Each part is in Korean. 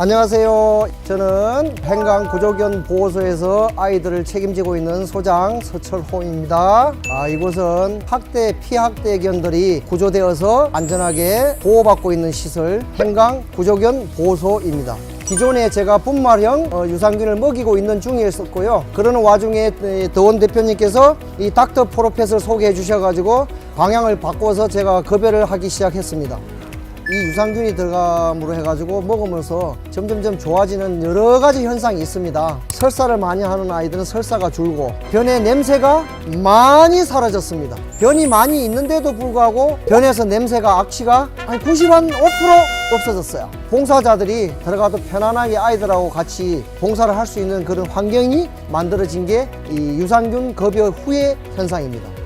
안녕하세요. 저는 팽강 구조견 보호소에서 아이들을 책임지고 있는 소장 서철호입니다. 아, 이곳은 학대 피학대견들이 구조되어서 안전하게 보호받고 있는 시설 팽강 구조견 보호소입니다. 기존에 제가 분말형 어, 유산균을 먹이고 있는 중이었었고요. 그러는 와중에 에, 더원 대표님께서 이 닥터 프로펫을 소개해 주셔가지고 방향을 바꿔서 제가 급여를 하기 시작했습니다. 이 유산균이 들어감으로 해가지고 먹으면서 점점점 좋아지는 여러 가지 현상이 있습니다. 설사를 많이 하는 아이들은 설사가 줄고 변의 냄새가 많이 사라졌습니다. 변이 많이 있는데도 불구하고 변에서 냄새가 악취가 한 90한 5% 없어졌어요. 봉사자들이 들어가도 편안하게 아이들하고 같이 봉사를 할 수 있는 그런 환경이 만들어진 게 이 유산균 급여 후의 현상입니다.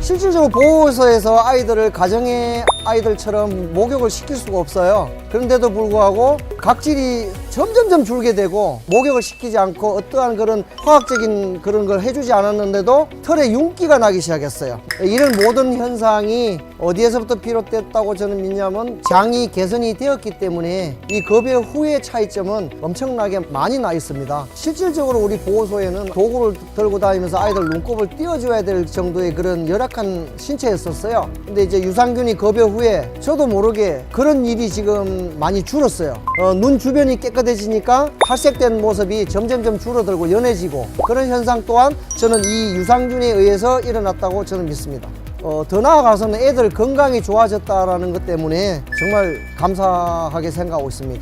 실질적으로 보호소에서 아이들을 가정의 아이들처럼 목욕을 시킬 수가 없어요. 그런데도 불구하고 각질이 점점점 줄게 되고 목욕을 시키지 않고 어떠한 그런 화학적인 그런 걸 해주지 않았는데도 털에 윤기가 나기 시작했어요. 이런 모든 현상이 어디에서부터 비롯됐다고 저는 믿냐면 장이 개선이 되었기 때문에 이 급여 후의 차이점은 엄청나게 많이 나 있습니다. 실질적으로 우리 보호소에는 도구를 들고 다니면서 아이들 눈곱을 띄워줘야 될 정도의 그런 열악한 신체였었어요. 근데 이제 유산균이 급여 후에 저도 모르게 그런 일이 지금 많이 줄었어요. 어, 눈 주변이 깨끗해지니까 탈색된 모습이 점점점 줄어들고 연해지고 그런 현상 또한 저는 이 유산균에 의해서 일어났다고 저는 믿습니다. 어, 더 나아가서는 애들 건강이 좋아졌다라는 것 때문에 정말 감사하게 생각하고 있습니다.